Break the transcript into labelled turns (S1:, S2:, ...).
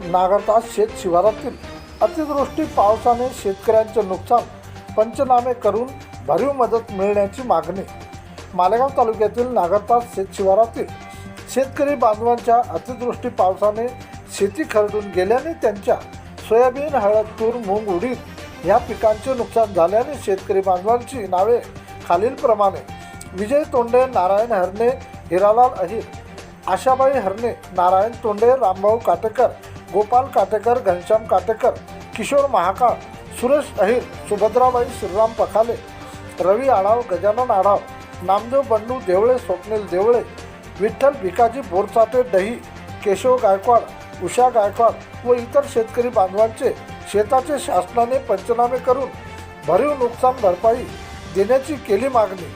S1: नागरतास शेत शिवारातील अतिवृष्टी पावसाने शेतकऱ्यांचे नुकसान पंचनामे करून भरीव मदत मिळण्याची मागणी. मालेगाव तालुक्यातील नागरतास शेत शिवारातील शेतकरी बांधवांच्या अतिवृष्टी पावसाने शेती खरडून गेल्याने त्यांच्या सोयाबीन हळद तूर मूग उडीद या पिकांचे नुकसान झाल्याने शेतकरी बांधवांची नावे खालीलप्रमाणे. विजय तोंडे नारायण हरणे हिरालाल अहिर आशाबाई हरणे नारायण तोंडे रामभाऊ काटेकर गोपाल काटेकर घनश्याम काटेकर किशोर महाकाळ सुरेश अहिर सुभद्राबाई श्रीराम पखाले रवी आढाव गजानन आढाव नामदेव बंडू देवळे स्वप्नील देवळे विठ्ठल भिकाजी बोरचाटे दही केशव गायकवाड उषा गायकवाड व इतर शेतकरी बांधवांचे शेताचे शासनाने पंचनामे करून भरीव नुकसान भरपाई देण्याची केली मागणी.